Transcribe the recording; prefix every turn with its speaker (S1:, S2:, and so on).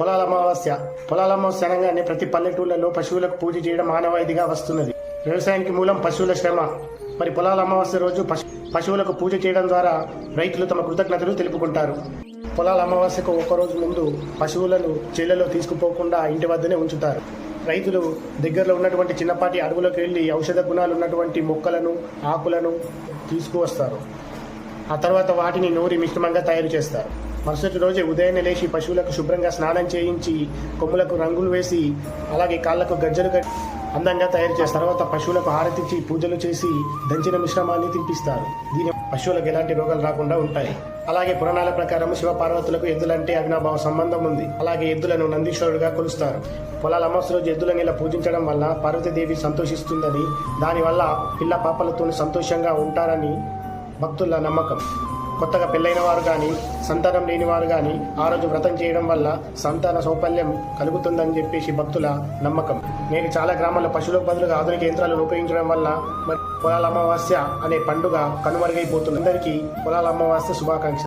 S1: పొలాల అమావాస్య పొలాల అమావాస్య అనగానే ప్రతి పల్లెటూళ్ళలో పశువులకు పూజ చేయడం ఆనవాయితీగా వస్తున్నది. వ్యవసాయానికి మూలం పశువుల శ్రమ. మరి పొలాల అమావాస్య రోజు పశు పశువులకు పూజ చేయడం ద్వారా రైతులు తమ కృతజ్ఞతలు తెలుపుకుంటారు. పొలాల అమావాస్యకు ఒకరోజు ముందు పశువులను చేలలో తీసుకుపోకుండా ఇంటి వద్దనే ఉంచుతారు. రైతులు దగ్గరలో ఉన్నటువంటి చిన్నపాటి అడవులకు వెళ్ళి ఔషధ గుణాలు ఉన్నటువంటి మొక్కలను ఆకులను తీసుకువస్తారు. ఆ తర్వాత వాటిని నూరి మిశ్రమంగా తయారు చేస్తారు. మరుసటి రోజే ఉదయాన్నే లేచి పశువులకు శుభ్రంగా స్నానం చేయించి కొమ్ములకు రంగులు వేసి అలాగే కాళ్ళకు గజ్జలు కట్టి అందంగా తయారు చేసిన తర్వాత పశువులకు హారతిచ్చి పూజలు చేసి దంచిన మిశ్రమాన్ని తినిపిస్తారు. దీని పశువులకు ఎలాంటి రోగాలు రాకుండా ఉంటాయి. అలాగే పురాణాల ప్రకారం శివపార్వతులకు ఎద్దులంటే అవినాభావ సంబంధం ఉంది. అలాగే ఎద్దులను నందీశ్వరుడుగా కొలుస్తారు. పొలాల అమాస రోజు ఎద్దులను ఇలా పూజించడం వల్ల పార్వతీదేవి సంతోషిస్తుందని దానివల్ల పిల్ల పాపలతో సంతోషంగా ఉంటారని భక్తుల నమ్మకం. కొత్తగా పెళ్ళైన వారు కానీ సంతానం లేని వారు కానీ ఆ రోజు వ్రతం చేయడం వల్ల సంతాన సౌపల్యం కలుగుతుందని చెప్పేసి భక్తుల నమ్మకం. నేను చాలా గ్రామాల్లో పశువులకు బదులుగా ఆధునిక యంత్రాలను ఉపయోగించడం వల్ల మరి పొలాల అమావాస్య అనే పండుగ కనుమరుగైపోతుంది. అందరికీ పొలాల అమావాస్య శుభాకాంక్ష